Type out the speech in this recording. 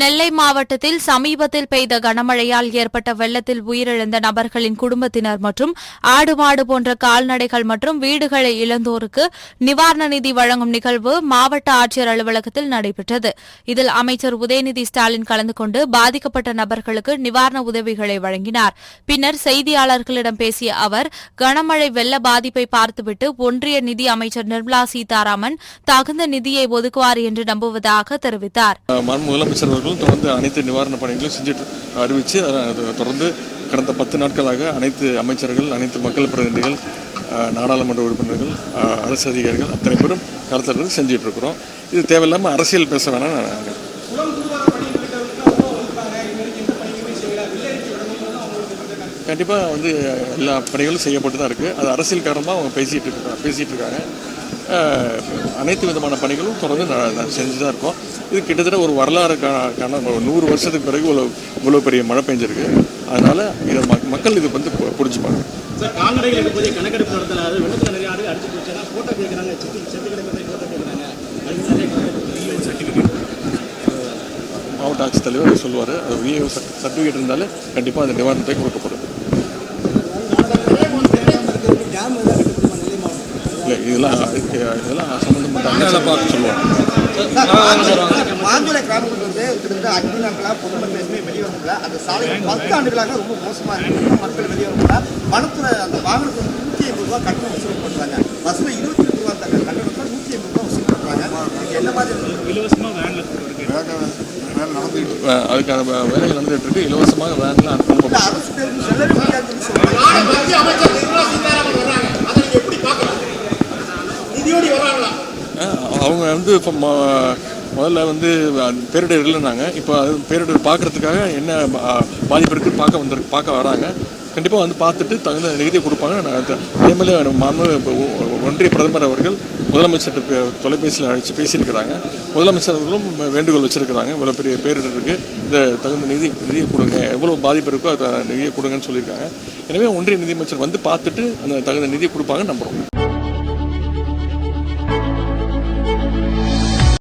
நெல்லை மாவட்டத்தில் சமீபத்தில் பெய்த கனமழையால் ஏற்பட்ட வெள்ளத்தில் உயிரிழந்த நபர்களின் குடும்பத்தினர் மற்றும் ஆடு மாடு போன்ற கால்நடைகள் மற்றும் வீடுகளை இழந்தோருக்கு நிவாரண நிதி வழங்கும் நிகழ்வு மாவட்ட ஆட்சியர் அலுவலகத்தில் நடைபெற்றது. இதில் அமைச்சர் உதயநிதி ஸ்டாலின் கலந்து கொண்டு பாதிக்கப்பட்ட நபர்களுக்கு நிவாரண உதவிகளை வழங்கினார். பின்னர் செய்தியாளர்களிடம் பேசிய அவர் கனமழை வெள்ள பாதிப்பை பார்த்துவிட்டு ஒன்றிய நிதி அமைச்சர் நிர்மலா சீதாராமன் தகுந்த நிதியை ஒதுக்குவார் என்று நம்புவதாக தெரிவித்தார். அவர்களும் தொடர்ந்து அனைத்து நிவாரணப் பணிகளும் செஞ்சுட்டு அறிவித்து அதை தொடர்ந்து கடந்த பத்து நாட்களாக அனைத்து அமைச்சர்கள் அனைத்து மக்கள் பிரதிநிதிகள் நாடாளுமன்ற உறுப்பினர்கள் அரசு அதிகாரிகள் அத்தனை பேரும் கருத்தர்கள் செஞ்சுட்டு இருக்கிறோம். இது தேவையில்லாமல் அரசியல் பேச வேணாம் நாங்கள் கண்டிப்பாக வந்து எல்லா பணிகளும் செய்யப்பட்டு தான் இருக்குது அது அரசியல் காரணமாக அவங்க பேசிகிட்டு இருக்காங்க பேசிகிட்டு இருக்காங்க. அனைத்து விதமான பணிகளும் தொடர்ந்து செஞ்சு தான் இருக்கோம். இது கிட்டத்தட்ட ஒரு வரலாறு கா- காரண ஒரு நூறு வருஷத்துக்கு பிறகு இவ்வளோ இவ்வளோ பெரிய மழை பெஞ்சிருக்கு. அதனால் இதை மக்- மக்கள் இது வந்து பு- புரிஞ்சுப்பாங்க. சார் கால்நடைகளுக்கு போய் கணக்கெடுப்பு நடத்தல. அது வெள்ளத்தில் நிறைய ஆடு அடிச்சு போச்சுன்னா ஃபோட்டோ கேட்குறாங்க செத்து செத்து கிடக்கிறதை ஃபோட்டோ கேட்குறாங்க அதுக்கு நிறைய சர்டிஃபிகேட் மாவட்ட ஆட்சித்தலைவர் சொல்லுவார் அது விஏஓ சர்டிஃபிகேட் இருந்தாலே கண்டிப்பாக அந்த நிவாரணத்தை கொடுக்கப்படும். இல்லை இதெல்லாம் இதெல்லாம் சம்மந்தப்பட்ட அமைச்சர் பார்த்து சொல்லுவாங்க மாங்குளை கிராமங்கள் வந்து கிட்டத்தட்ட அஞ்சு நாட்களாக பொதுமக்கள் எதுவுமே வெளியே வரல அந்த சாலை பத்து ஆண்டுகளாக ரொம்ப மோசமாக இருக்கு. மக்கள் வெளியே வரல பணத்தில் அந்த வாகனத்துக்கு நூற்றி ஐம்பது ரூபா கட்டணம் வசூல் பண்ணுறாங்க. பஸ்ஸில் இருபத்தி ரெண்டு ரூபா கட்டணத்தில் நூற்றி ஐம்பது ரூபா வசூல் பண்ணுறாங்க. என்ன மாதிரி இலவசமாக வேனில் அதுக்கான வேலைகள் நடந்துகிட்டு இருக்கு. இலவசமாக வேனில் இல்ல, அனுப்பப்படும் அரசு பேருந்து செல்லவே முடியாதுன்னு சொல்றாங்க. அவங்க வந்து இப்போ முதல்ல வந்து பேரிடர் இல்லைனாங்க இப்போ அது பேரிடர் பார்க்குறதுக்காக என்ன பாதிப்பு இருக்குன்னு பார்க்க வந்து பார்க்க வராங்க. கண்டிப்பாக வந்து பார்த்துட்டு தகுந்த நிதியை கொடுப்பாங்க. நான் எம்எல்ஏ மாண்பு ஒன்றிய பிரதமர் அவர்கள் முதலமைச்சர்கிட்ட தொலைபேசியில் அழைச்சி பேசியிருக்கிறாங்க. முதலமைச்சர் அவர்களும் வேண்டுகோள் வச்சுருக்கிறாங்க. இவ்வளோ பெரிய பேரிடர் இருக்குது இந்த தகுந்த நிதி நிதியை கொடுங்க. எவ்வளோ பாதிப்பு இருக்கோ அதை நிதியை கொடுங்கன்னு சொல்லியிருக்காங்க. எனவே ஒன்றிய நிதியமைச்சர் வந்து பார்த்துட்டு அந்த தகுந்த நிதியை கொடுப்பாங்கன்னு நம்புகிறோம்